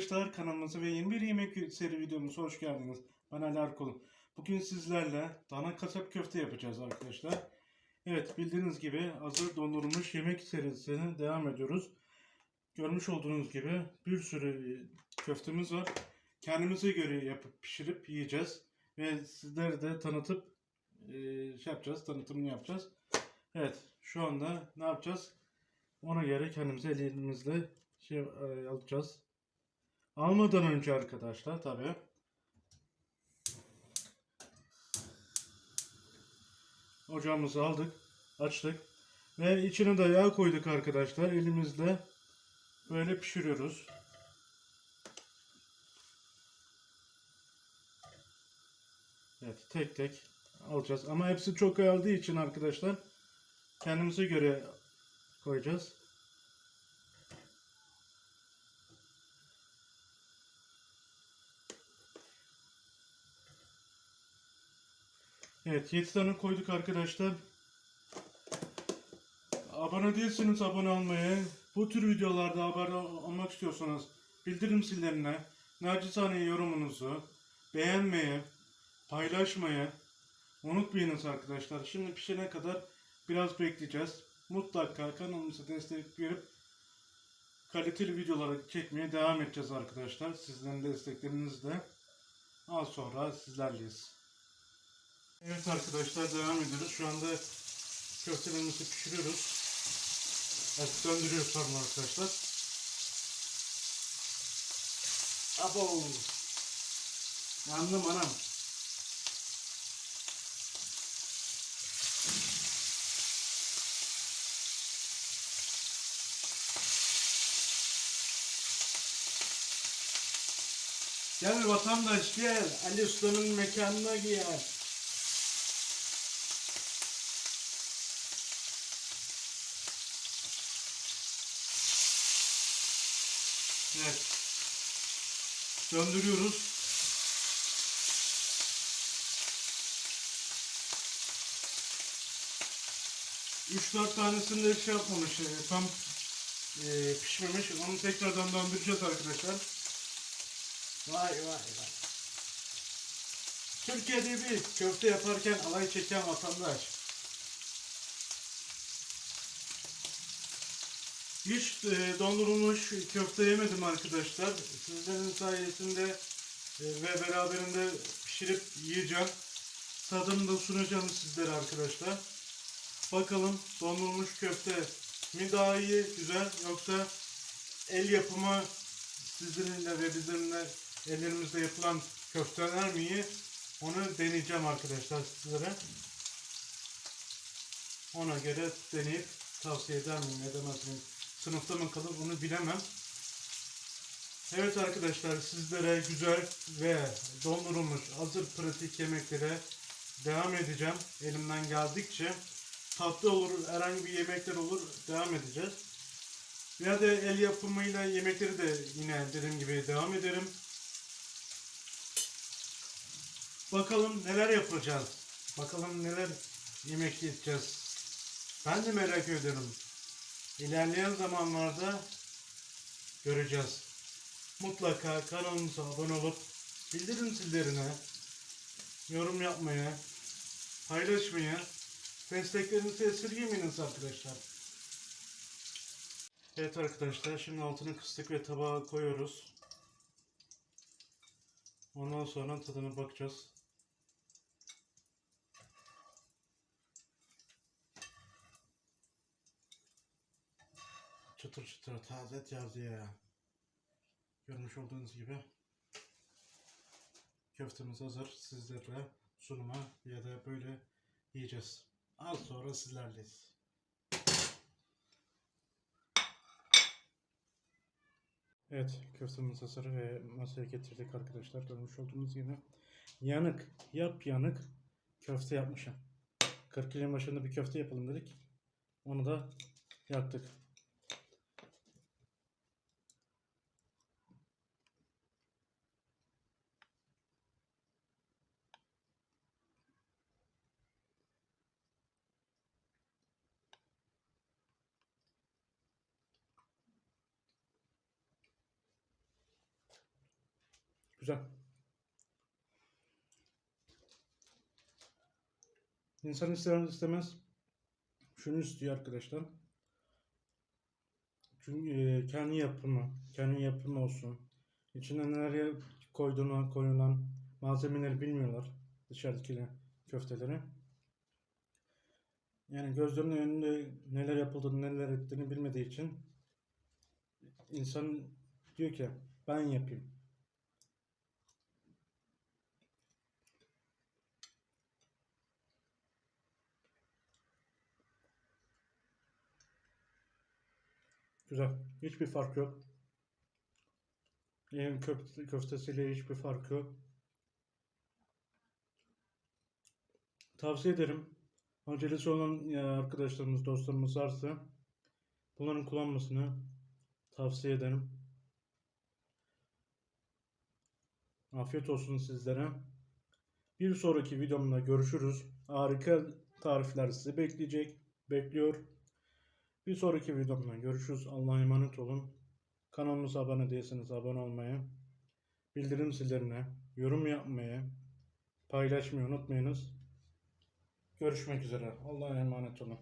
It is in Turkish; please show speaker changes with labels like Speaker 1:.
Speaker 1: arkadaşlar kanalımıza ve yeni bir yemek seri videomuza hoş geldiniz. Ben Ali Arkolum. Bugün sizlerle dana kasap köfte yapacağız arkadaşlar. Evet bildiğiniz gibi hazır dondurulmuş yemek serisine devam ediyoruz. Görmüş olduğunuz gibi bir sürü köftemiz var. Kendimize göre yapıp pişirip yiyeceğiz. Ve sizlere de tanıtıp e, şey yapacağız, tanıtımını yapacağız. Evet şu anda ne yapacağız? Ona göre kendimize elimizle şey e, alacağız. Almadan önce arkadaşlar tabi. Ocağımızı aldık, açtık ve içine de yağ koyduk arkadaşlar. Elimizle böyle pişiriyoruz. Evet, tek tek alacağız. Ama hepsi çok aldığı için arkadaşlar kendimize göre koyacağız. Evet 7 tane koyduk arkadaşlar. Abone değilseniz abone olmayı, bu tür videolarda haber olmak istiyorsanız bildirim zillerine, nacizane yorumunuzu beğenmeyi, paylaşmayı unutmayınız arkadaşlar. Şimdi pişene kadar biraz bekleyeceğiz. Mutlaka kanalımıza destek verip kaliteli videoları çekmeye devam edeceğiz arkadaşlar. Sizlerin desteklerinizle az sonra sizlerleyiz. Evet arkadaşlar devam ediyoruz. Şu anda köftelerimizi pişiriyoruz. Evet döndürüyoruz pardon arkadaşlar. Abo. Yandım anam. Gel vatandaş gel. Ali Usta'nın mekanına gel. Evet. Döndürüyoruz. Üç dört tanesini de şey yapmamış, e, tam e, pişmemiş. Onu tekrardan döndüreceğiz arkadaşlar. Vay vay vay. Türkiye'de bir köfte yaparken alay çeken vatandaş. Hiç e, dondurulmuş köfte yemedim arkadaşlar. Sizlerin sayesinde e, ve beraberinde pişirip yiyeceğim. Tadını da sunacağım sizlere arkadaşlar. Bakalım dondurulmuş köfte mi daha iyi, güzel yoksa el yapımı sizlerinle ve bizimle ellerimizde yapılan köfteler mi iyi? Onu deneyeceğim arkadaşlar sizlere. Ona göre deneyip tavsiye eder miyim, edemez miyim? Sınıfta mı kalır onu bilemem. Evet arkadaşlar sizlere güzel ve dondurulmuş hazır pratik yemeklere devam edeceğim. Elimden geldikçe tatlı olur, herhangi bir yemekler olur devam edeceğiz. Ya da el yapımıyla yemekleri de yine dediğim gibi devam ederim. Bakalım neler yapacağız. Bakalım neler yemek yiyeceğiz. Ben de merak ediyorum. İlerleyen zamanlarda göreceğiz. Mutlaka kanalımıza abone olup bildirim zillerine yorum yapmaya, paylaşmaya, desteklerinizi esirgemeyiniz arkadaşlar. Evet arkadaşlar şimdi altını kıstık ve tabağa koyuyoruz. Ondan sonra tadına bakacağız. Çıtır çıtır taze yazıyor. Görmüş olduğunuz gibi köftemiz hazır. Sizlere sunuma ya da böyle yiyeceğiz. Az sonra sizlerleyiz. Evet, köftemiz hazır ve masaya getirdik arkadaşlar. Görmüş olduğunuz gibi yanık, yap yanık köfte yapmışım. 40 kilonun başında bir köfte yapalım dedik. Onu da yaptık. Güzel. İnsan ister istemez şunu istiyor arkadaşlar. Çünkü e, kendi yapımı, kendi yapımı olsun. İçine neler koyduğuna koyulan malzemeleri bilmiyorlar dışarıdaki köfteleri. Yani gözlerinin önünde neler yapıldığını, neler ettiğini bilmediği için insan diyor ki ben yapayım. Güzel. Hiçbir fark yok. Ev köfte, köftesiyle hiçbir fark yok. Tavsiye ederim. Acelesi olan e, arkadaşlarımız, dostlarımız varsa bunların kullanmasını tavsiye ederim. Afiyet olsun sizlere. Bir sonraki videomda görüşürüz. Harika tarifler sizi bekleyecek. Bekliyor. Bir sonraki videomda görüşürüz. Allah'a emanet olun. Kanalımıza abone değilseniz abone olmayı, bildirim zillerine, yorum yapmayı, paylaşmayı unutmayınız. Görüşmek üzere. Allah'a emanet olun.